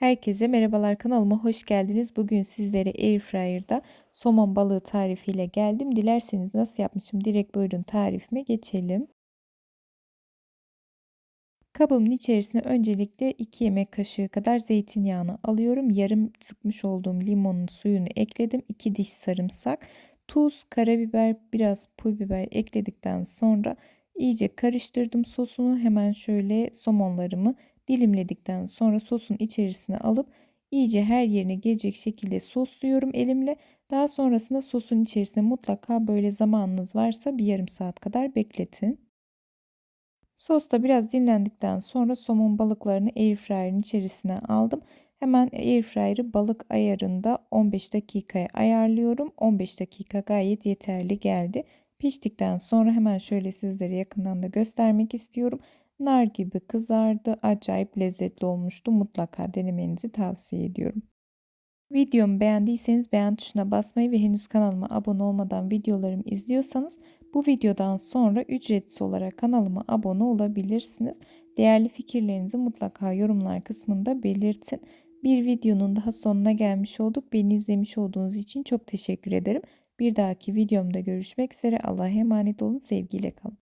Herkese merhabalar kanalıma hoş geldiniz. Bugün sizlere Airfryer'da somon balığı tarifiyle geldim. Dilerseniz nasıl yapmışım direkt buyurun tarifime geçelim. Kabımın içerisine öncelikle 2 yemek kaşığı kadar zeytinyağını alıyorum. Yarım sıkmış olduğum limonun suyunu ekledim. 2 diş sarımsak, tuz, karabiber, biraz pul biber ekledikten sonra iyice karıştırdım sosunu. Hemen şöyle somonlarımı dilimledikten sonra sosun içerisine alıp iyice her yerine gelecek şekilde sosluyorum elimle. Daha sonrasında sosun içerisine mutlaka böyle zamanınız varsa bir yarım saat kadar bekletin. Sos da biraz dinlendikten sonra somon balıklarını airfryer'in içerisine aldım. Hemen airfryer'ı balık ayarında 15 dakikaya ayarlıyorum. 15 dakika gayet yeterli geldi. Piştikten sonra hemen şöyle sizlere yakından da göstermek istiyorum. Nar gibi kızardı. Acayip lezzetli olmuştu. Mutlaka denemenizi tavsiye ediyorum. Videomu beğendiyseniz beğen tuşuna basmayı ve henüz kanalıma abone olmadan videolarımı izliyorsanız bu videodan sonra ücretsiz olarak kanalıma abone olabilirsiniz. Değerli fikirlerinizi mutlaka yorumlar kısmında belirtin. Bir videonun daha sonuna gelmiş olduk. Beni izlemiş olduğunuz için çok teşekkür ederim. Bir dahaki videomda görüşmek üzere. Allah'a emanet olun. Sevgiyle kalın.